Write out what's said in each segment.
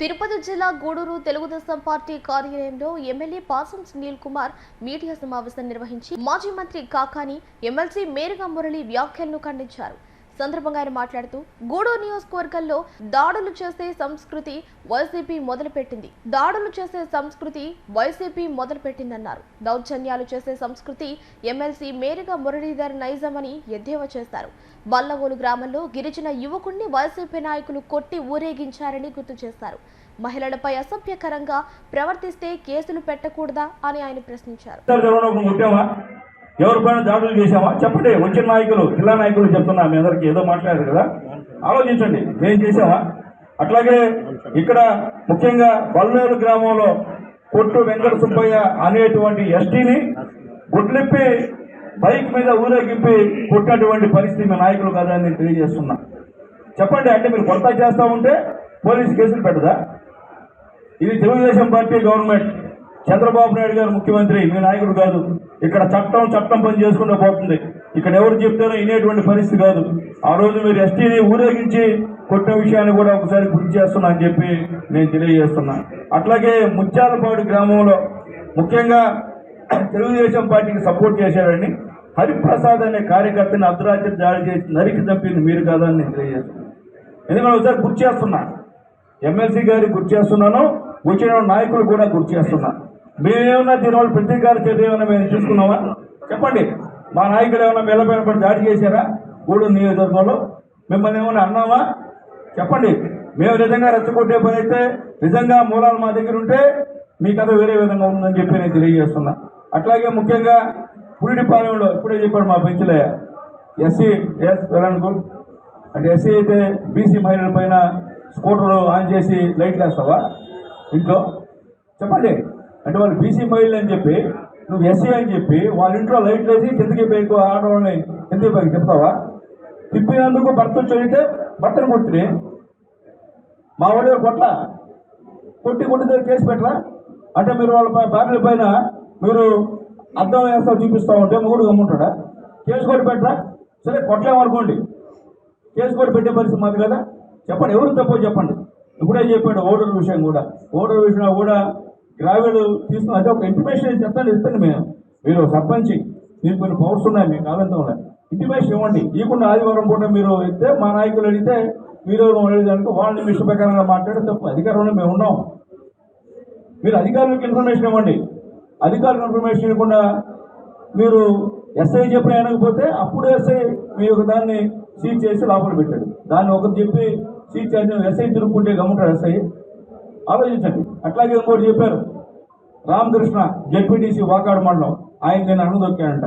తిరుపతి జిల్లా గూడూరు తెలుగుదేశం పార్టీ కార్యాలయంలో MLA Pasam Sunil Kumar media సమావేశం నిర్వహించి మాజీ మంత్రి కాకాని ఎమ్మెల్సీ మేరుగా మురళి వ్యాఖ్యలను ఖండించారు. సందర్భంగా ఆయన మాట్లాడుతూ గూడూరు నియోజకవర్గంలో దాడులు చేసే సంస్కృతి వైసీపీ మొదలుపెట్టింది. దాడులు చేసే సంస్కృతి వైసీపీ మొదలుపెట్టిందన్నారు. దౌర్జన్యాలు చేసే సంస్కృతి ఎమ్మెల్సీ మేరుగా మురళీధర్ నైజమని ఎద్దేవా చేశారు బల్లవోలు గ్రామంలో గిరిజన యువకుణ్ణి వైసీపీ నాయకులు కొట్టి ఊరేగించారని గుర్తు చేశారు మహిళలపై అసభ్యకరంగా ప్రవర్తిస్తే కేసులు పెట్టకూడదా అని ఆయన ప్రశ్నించారు. ఎవరిపైన దాడులు చేశామా చెప్పండి వచ్చిన నాయకులు జిల్లా నాయకులు చెప్తున్నా మీ అందరికి ఏదో మాట్లాడారు కదా. ఆలోచించండి మేము చేసామా అట్లాగే ఇక్కడ ముఖ్యంగా బల్లూరు గ్రామంలో కొట్టు వెంకట సుబ్బయ్య అనేటువంటి ఎస్టీని గుడ్లిప్పి బైక్ మీద ఊరేగింపి కొట్టినటువంటి పరిస్థితి మీ నాయకులు కదా అని నేను తెలియజేస్తున్నా. చెప్పండి అంటే మీరు కొత్త చేస్తూ ఉంటే పోలీసు కేసులు పెట్టదా ఇది తెలుగుదేశం పార్టీ గవర్నమెంట్. చంద్రబాబు నాయుడు గారు ముఖ్యమంత్రి మీ నాయకుడు కాదు. ఇక్కడ చట్టం చట్టం పని చేసుకుంటూ పోతుంది. ఇక్కడ ఎవరు చెప్తారో వినేటువంటి పరిస్థితి కాదు. ఆ రోజు మీరు ఎస్టీని ఊరేగించి కొట్టిన విషయాన్ని కూడా ఒకసారి గుర్తు చేస్తున్నా అని చెప్పి నేను తెలియజేస్తున్నా. అట్లాగే ముత్యాలపాడు గ్రామంలో ముఖ్యంగా తెలుగుదేశం పార్టీకి సపోర్ట్ చేశారని హరిప్రసాద్ అనే కార్యకర్తని అర్ధరాత్రి దాడి చేసి నరికి చంపింది మీరు కాదని నేను తెలియజేస్తున్నాను ఎందుకంటే ఒకసారి గుర్తు చేస్తున్నా. ఎమ్మెల్సీ గారికి గుర్తు చేస్తున్నాను. వచ్చిన నాయకులు కూడా గుర్తు చేస్తున్నా. మేమేమన్నా దీనివల్ల ప్రతీకార చర్య ఏమైనా మేము చూసుకున్నామా చెప్పండి. మా నాయకులు ఏమైనా మెల్లపైన పడి దాడి చేశారా? గూడూరు నియోజకవర్గంలో? మిమ్మల్ని ఏమైనా అన్నామా చెప్పండి. మేము నిజంగా రెచ్చగొట్టే పని అయితే నిజంగా మూలాలు మా దగ్గర ఉంటే మీ కథ వేరే విధంగా ఉందని చెప్పి నేను తెలియజేస్తున్నా. అట్లాగే ముఖ్యంగా పులిడిపాలెంలో ఇప్పుడే చెప్పాడు మా పెంచులయ్య. ఎస్సీ ఎస్ వెళ్ళనుకో అంటే ఎస్సీ అయితే బీసీ మహిళల పైన స్కూటర్ ఆన్ చేసి లైట్లు వేస్తావా? ఇంట్లో? చెప్పండి. అంటే వాళ్ళు బీసీ మహిళలు అని చెప్పి నువ్వు ఎస్సీ అని చెప్పి వాళ్ళ ఇంట్లో లైట్లు వేసి కిందకి పోయి ఆడవాళ్ళని కిందకి పోయి చెప్తావా? తిప్పినందుకు భర్త చదివితే భర్తను కొట్టిని మా వాడు కొట్ల? కొట్టి కొట్టితే కేసు పెట్టరా? అంటే మీరు వాళ్ళ ఫ్యామిలీ పైన మీరు అర్థం వేస్తా చూపిస్తా ఉంటే మూడు గమ్ముంటాడా? కేసు కొట్టి పెట్టరా? సరే కొట్టలేమనుకోండి. కేసు కూడా పెట్టే పరిస్థితి మాది కదా. చెప్పండి ఎవరు తప్పు చెప్పండి. ఇప్పుడే చెప్పాడు ఓడర్ విషయం కూడా. ఓడర్ విషయం కూడా గ్రావిడ్ తీసుకుని అదే ఒక ఇంటిమేషన్ చెప్తాను ఇస్తాను మేము మీరు సర్పంచి మీకు కొన్ని పవర్స్ ఉన్నాయి మీకు కాదంతా ఉన్నాయి ఇంటిమేషన్ ఇవ్వండి. ఇవ్వకుండా ఆదివారం పూట మీరు ఇస్తే మా నాయకులు అడిగితే మీరు అడిగేదానికి వాళ్ళని మిషన్ ప్రకారంగా మాట్లాడితే తప్పు. అధికారంలో మేము ఉన్నాం. మీరు అధికారులకు ఇన్ఫర్మేషన్ ఇవ్వండి. అధికారులకు ఇన్ఫర్మేషన్ ఇవ్వకుండా మీరు ఎస్ఐ చెప్పిన అనకపోతే అప్పుడు ఎస్ఐ మీ యొక్క దాన్ని సీజ్ చేసి లోపల పెట్టాడు. దాన్ని ఒకరు చెప్పి సీజ్ చేసి ఎస్ఐ తిరుక్కుంటే గమ్ముంటాడు ఎస్ఐ. ఆలోచించండి. అట్లాగే ఇంకోటి చెప్పారు. రామకృష్ణ జెడ్పీటీసీ వాకాడు మండలం. ఆయన నేను అన్నదొక్కానంట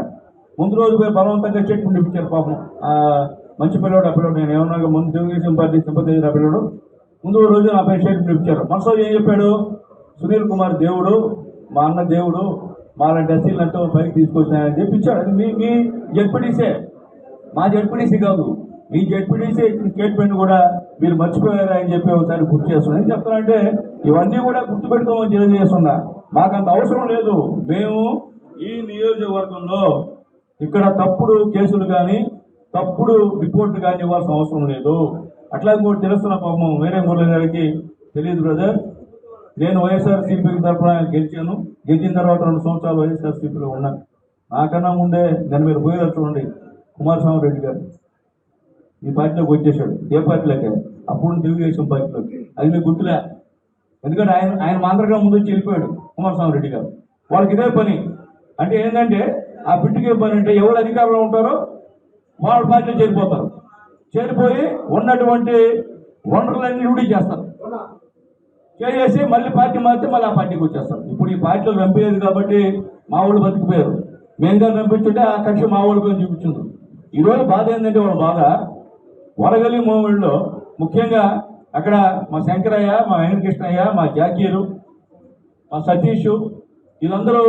ముందు రోజు పోయి బలవంతంగా స్టేట్మెంట్ ఇప్పించారు పాపం. మంచి పిల్లడు ఆ పిల్లడు నేను ఏమన్నా ముందు తెలుగుదేశం పార్టీ సింపతి ఆ పిల్లడు. ముందు రోజు నా పై స్టేట్మెంట్ నిప్పించారు మనసు ఏం చెప్పాడు? సునీల్ కుమార్ దేవుడు మా అన్న దేవుడు మాలాంటి ఎస్సీలంతా పైకి తీసుకొచ్చినాయని చెప్పించాడు అది మీ మీ జడ్పీటీసే. మా జడ్పీటీసీ కాదు. మీ జెడ్పీటీసీ ఇచ్చిన స్టేట్మెంట్ కూడా మీరు మర్చిపోయారా అని చెప్పి ఒకసారి గుర్తు చేస్తున్నా. ఏం చెప్తానంటే ఇవన్నీ కూడా గుర్తుపెట్టుకోమని తెలియజేస్తున్నా. మాకు అంత అవసరం లేదు. మేము ఈ నియోజకవర్గంలో ఇక్కడ తప్పుడు కేసులు కానీ తప్పుడు రిపోర్ట్లు కానీ ఇవ్వాల్సిన అవసరం లేదు. అట్లా కూడా తెలుస్తున్న పాపం వేరే మురళి గారికి తెలియదు బ్రదర్. నేను వైఎస్ఆర్సీపీ తరఫున గెలిచాను. గెలిచిన తర్వాత రెండు సంవత్సరాలు వైఎస్ఆర్సీపీలో ఉన్నాను. నాకన్నా ముందే దాని మీరు పోయారు చూడండి. కుమారస్వామి రెడ్డి గారు. ఈ పార్టీలోకి వచ్చేసాడు ఏ పార్టీలోకి? అప్పుడు తెలుగుదేశం పార్టీలోకి. అది మీకు గుర్తులే? ఎందుకంటే ఆయన ఆయన మాంత్రగా ముందు వచ్చి వెళ్ళిపోయాడు కుమారస్వామి రెడ్డి గారు. వాళ్ళకి ఇదే పని. అంటే ఏంటంటే ఆ బిడ్డకి పని అంటే ఎవరు అధికారంలో ఉంటారో వాళ్ళ పార్టీలో చేరిపోతారు. చేరిపోయి ఉన్నటువంటి వనరులన్నీ రూఢీ చేస్తారు. చేసి మళ్ళీ పార్టీ మారితే మళ్ళీ ఆ పార్టీకి వచ్చేస్తారు. ఇప్పుడు ఈ పార్టీలో పంపేది కాబట్టి మా వాళ్ళు బతికిపోయారు. మేము కానీ రంపించుంటే ఆ కక్ష మా వాళ్ళు పైన చూపించింది. ఈరోజు బాధ ఏంటంటే వాళ్ళ బాధ వరగలి మూమెంట్లో ముఖ్యంగా అక్కడ మా శంకరయ్య మా వెంకటకృష్ణయ్య మా జాకీరు మా సతీష్ వీళ్ళందరూ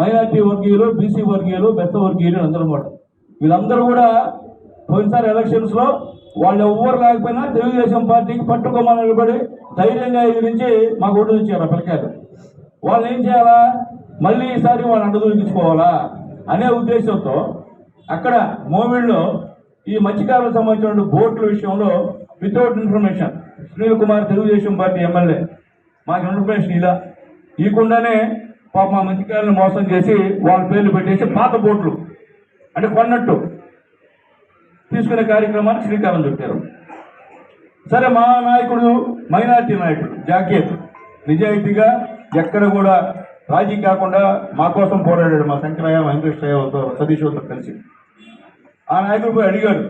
మైనార్టీ వర్గీయులు బీసీ వర్గీయులు బెత్త వర్గీయులు అందరూ కూడా. వీళ్ళందరూ కూడా పోయినసారి ఎలక్షన్స్లో వాళ్ళు ఎవ్వరు లేకపోయినా తెలుగుదేశం పార్టీకి పట్టుకోమని నిలబడి ధైర్యంగా ఎదిరించి మాకు ఒడ్డు ఇచ్చారు ఆ పిల్లకాయలు. వాళ్ళు ఏం చేయాలా? మళ్ళీ ఈసారి వాళ్ళు అండదొరికించుకోవాలా అనే ఉద్దేశంతో అక్కడ మోమిడిలో ఈ మత్స్యకారులకు సంబంధించిన బోట్ల విషయంలో without information Sunil Kumar Telugu Desam party MLA. మాకు ఇన్ఫర్మేషన్ ఇలా. ఇవ్వకుండానే పాప మా మత్స్యకారులను మోసం చేసి వాళ్ళ పేర్లు పెట్టేసి పాత బోట్లు. అంటే కొన్నట్టు. తీసుకునే కార్యక్రమానికి శ్రీకారం చుట్టారు. సరే మా నాయకుడు మైనార్టీ నాయకుడు జాకీర్ నిజాయితీగా ఎక్కడ కూడా రాజీ కాకుండా మా కోసం పోరాడాడు మా శంకరయ్య వెంకటేశ్వరయ్యతో సతీష్తో కలిసి. ఆ నాయకుడు పోయి అడిగాడు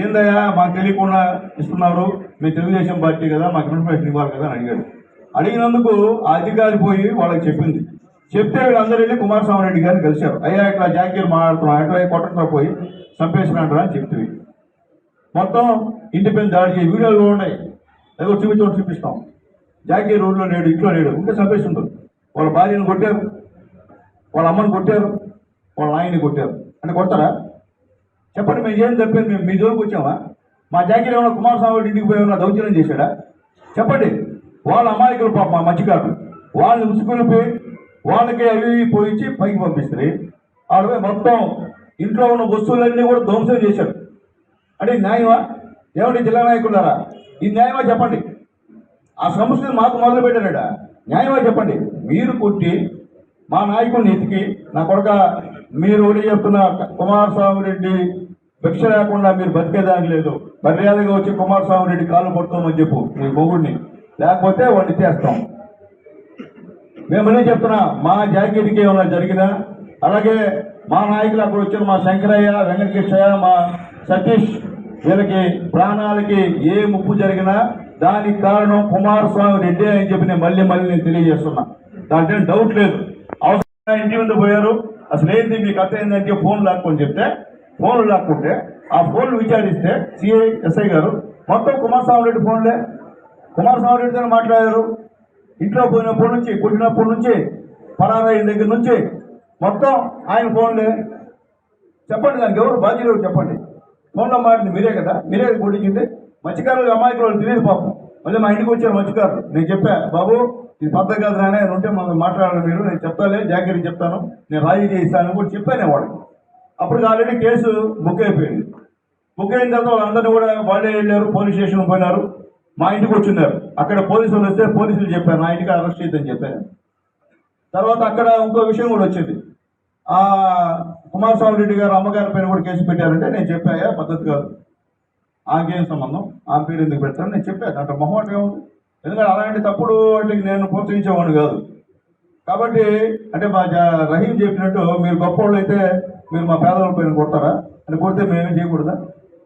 ఏందయ్యా మాకు తెలియకుండా ఇస్తున్నారు? మీ తెలుగుదేశం పార్టీ కదా మాకు ఇన్ఫర్మేషన్ ఇవ్వాలి కదా అని అడిగాడు. అడిగినందుకు ఆ అధికారి పోయి వాళ్ళకి చెప్పింది. చెప్తే వీళ్ళందరూ వెళ్ళి కుమారస్వామి రెడ్డి గారిని కలిశారు. అయ్యా ఇట్లా జాకీర్ మాట్లాడుతున్నాం అట్లా కొట్టంలో పోయి చంపేసినట్టు అని చెప్తుంది మొత్తం ఇంటి పైన దాడి చేయి వీడియోలు కూడా ఉన్నాయి. ఏదో చూపించడం చూపిస్తాం. జాకీ రోడ్లో లేడు ఇంట్లో లేడు ఉంటే చంపేస్తుంటారు వాళ్ళ భార్యను కొట్టారు వాళ్ళ అమ్మని కొట్టారు వాళ్ళ నాయన్ని కొట్టారు. అంటే కొడతారా? చెప్పండి మేము ఏం తప్పింది మేము మీ జోలికి వచ్చామా? మా జాకీర్ ఏమైనా కుమారస్వామి రెడ్డి ఇంటికి పోయి ఏమైనా దౌర్జన్యం చేశాడా? చెప్పండి. వాళ్ళ అమాయకులు పాప మా మధ్యకారులు వాళ్ళని ఉసుకొలిపి వాళ్ళకి అవి పోయించి పైకి పంపిస్తుంది ఆడపై మొత్తం ఇంట్లో ఉన్న వస్తువులన్నీ కూడా ధ్వంసం చేశాడు. అంటే న్యాయమా? ఏమండి జిల్లా నాయకులారా? ఈ న్యాయమా చెప్పండి. ఆ సమస్యను మాకు మొదలు పెట్టారట న్యాయమా చెప్పండి? మీరు కొట్టి మా నాయకుడిని ఎతికి నా కొడక మీరు ఒకటి చెప్తున్న కుమారస్వామి రెడ్డి భిక్ష లేకుండా మీరు బతికేదానికి లేదు. మర్యాదగా వచ్చి కుమారస్వామి రెడ్డి కాలు పడుతామని చెప్పు. మీ మొగుడిని. లేకపోతే వాడిని చేస్తాం మేము చెప్తున్నా మా జాకెట్కి ఏమన్నా జరిగినా అలాగే మా నాయకులు అక్కడ వచ్చిన మా శంకరయ్య వెంకటకృష్ణయ్య మా సతీష్ వీళ్ళకి ప్రాణాలకి ఏ ముప్పు జరిగినా దానికి కారణం కుమారస్వామి రెడ్డి అని చెప్పి నేను మళ్ళీ మళ్ళీ నేను తెలియజేస్తున్నా. దాంట్లో డౌట్ లేదు. అవసరం ఇంటి ముందు పోయారు. అసలు ఏంటి మీకు అర్థం ఏంటంటే ఫోన్ లాక్కొని చెప్తే ఫోన్లు లాక్కుంటే ఆ ఫోన్లు విచారిస్తే సిఐ ఎస్ఐ గారు మొత్తం కుమారస్వామి రెడ్డి ఫోన్లే? కుమారస్వామి రెడ్డితో మాట్లాడారు? ఇంట్లో పోయినప్పటి నుంచి పుట్టినప్పటి నుంచి పరారైన దగ్గర నుంచి మొత్తం ఆయన ఫోన్లే? చెప్పండి దానికి ఎవరు బాధ్యులు చెప్పండి. ఫోన్లో మాట్లాడింది మీరే కదా. మీరే కదా కొట్టించింది మత్స్యకారులు అమాయకులు వాళ్ళు తెలియదు పాపం. మళ్ళీ మా ఇంటికి వచ్చారు మత్స్యకారులు. నేను చెప్పా బాబు ఇది పద్ధతి కాదు నానే ఉంటే మనం మాట్లాడాలి మీరు నేను చెప్తాలే జాగ్రత్త చెప్తాను. నేను రాజీ చేయిస్తాను కూడా చెప్పాను వాళ్ళకి. అప్పుడు ఆల్రెడీ కేసు బుక్ అయిపోయింది. బుక్ అయిన తర్వాత వాళ్ళందరినీ కూడా వాళ్ళే వెళ్ళారు పోలీస్ స్టేషన్ పోయినారు. మా ఇంటికి వచ్చిన్నారు అక్కడ పోలీసులు వస్తే పోలీసులు చెప్పారు నా ఇంటికి అరెస్ట్ చేయొద్దని చెప్పాను తర్వాత అక్కడ ఇంకో విషయం కూడా వచ్చింది. ఆ కుమారస్వామి రెడ్డి గారు అమ్మగారి పైన కూడా కేసు పెట్టారంటే నేను చెప్పాయా పద్ధతి కాదు. ఆకేం సంబంధం? ఆ పేరు ఎందుకు పెడతాను నేను చెప్పాను అంటే మొహమాట ఏముంది? ఎందుకంటే అలాంటి తప్పుడు వాటికి నేను ప్రోత్సహించేవాడిని కాదు. కాబట్టి అంటే మా రహీం చెప్పినట్టు మీరు గొప్పవాళ్ళు అయితే మీరు మా పేదవాళ్ళ పైన కొడతారా? అని కొడితే మేమేం చేయకూడదా?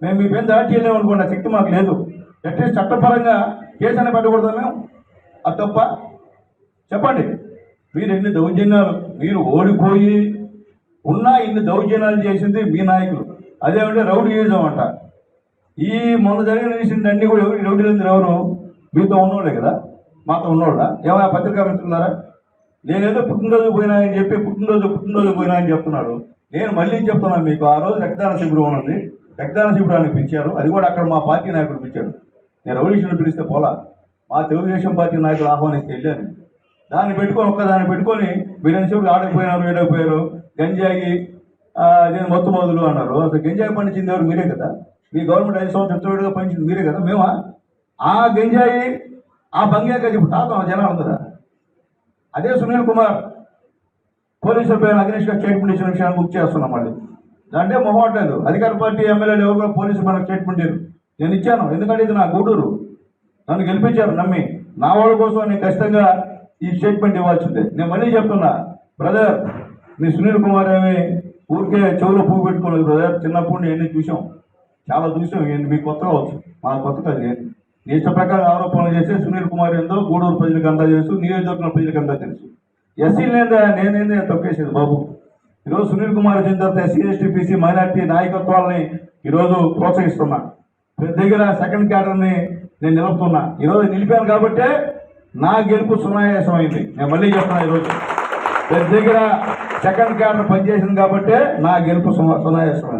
మేము మీ పైన దాడి చేయలేము అనుకోండి ఆ శక్తి మాకు లేదు. అట్లీస్ట్ చట్టపరంగా కేసు అని పెట్టకూడదా మేము? అది తప్ప? చెప్పండి. మీరు ఎన్ని దౌర్జన్యాలు మీరు ఓడిపోయి ఉన్నా ఇన్ని దౌర్జన్యాలు చేసింది మీ నాయకులు. అదేమంటే రౌడీయిజం అంట. ఈ మొన్న జరిగిన ఇన్సిడెంట్ అన్ని కూడా ఎవరు రౌడీలందరూ ఎవరు మీతో ఉన్నోళ్ళే కదా? మాతో ఉన్నోళ్ళ? ఏమైనా పత్రికా మిత్రులారా నేనేదో పుట్టినరోజు పోయినా అని చెప్పి పుట్టినరోజు పుట్టినరోజు పోయినా అని చెప్తున్నాడు. నేను మళ్ళీ చెప్తున్నాను మీకు? ఆ రోజు రక్తదాన శిబిరం ఉంది. రక్తదాన శిబిరానికి పిలిచారు. అది కూడా అక్కడ మా పార్టీ నాయకుడు పిలిచాడు నేను రెవల్యూషన్ పిలిస్తే పోలా. మా తెలుగుదేశం పార్టీ నాయకులు ఆహ్వానిస్తే వెళ్ళాను. దాన్ని పెట్టుకొని ఒక్కదాన్ని పెట్టుకొని మీరు ఎంతసేపు ఆడకపోయినారు ఏడకపోయారు. గంజాయి ఆ, అదే మొత్తం మొదలు అన్నారు. అసలు గంజాయి పండించింది ఎవరు? మీరే కదా. మీ గవర్నమెంట్ ఐదు సంవత్సరం చెప్తుడిగా పండించింది మీరే కదా. మేమా? ఆ గంజాయి ఆ బంగాక ఇప్పుడు తాతం జనాలు ఉందా అదే సునీల్ కుమార్ పోలీసుల పైన అగ్నిష్గా స్టేట్మెంట్ ఇచ్చిన విషయాన్ని గుర్తు చేస్తున్నాం మళ్ళీ. దాంటే మొహమాటలేదు అధికార పార్టీ ఎమ్మెల్యేలు ఎవరు కూడా పోలీసు మనకు స్టేట్మెంట్ ఇవ్వరు నేను ఇచ్చాను. ఎందుకంటే ఇది నా గూడూరు. నన్ను గెలిపించారు. నమ్మి. నా వాళ్ళ కోసం నేను ఖచ్చితంగా ఈ స్టేట్మెంట్ ఇవ్వాల్సిందే. నేను మళ్ళీ చెప్తున్నా బ్రదర్ మీ సునీల్ కుమార్ ఏమి ఊరికే చెవులో పువ్వు పెట్టుకోలేదు బ్రదర్? చిన్నప్పుడు నేను చూసాం చాలా చూసాం మీ కొత్త కావచ్చు మా కొత్త కాదు నీ ఇష్ట ప్రకారం ఆరోపణలు చేస్తే సునీల్ కుమార్ ఏందో గూడూరు ప్రజలకు అంతా తెలుసు నియోజకవర్గం ప్రజలకు అంతా తెలుసు. ఎస్సీ లేదా నేనేందే? తొక్కేసేది బాబు. ఈరోజు సునీల్ కుమార్ వచ్చిన తర్వాత ఎస్సీ ఎస్టీ బీసీ మైనార్టీ నాయకత్వాలని ఈరోజు ప్రోత్సహిస్తున్నా. ప్రతి దగ్గర సెకండ్ క్యాడర్ని నేను నిలుపుతున్నా. ఈరోజు నిలిపాను కాబట్టే నా గెలుపు సునాయాసం అయింది నేను మళ్ళీ చెప్తున్నా ఈరోజు. ప్రతి దగ్గర సెకండ్ క్యాడర్ పనిచేసింది కాబట్టే నా గెలుపు సునాయాసమైంది. సునాయాసం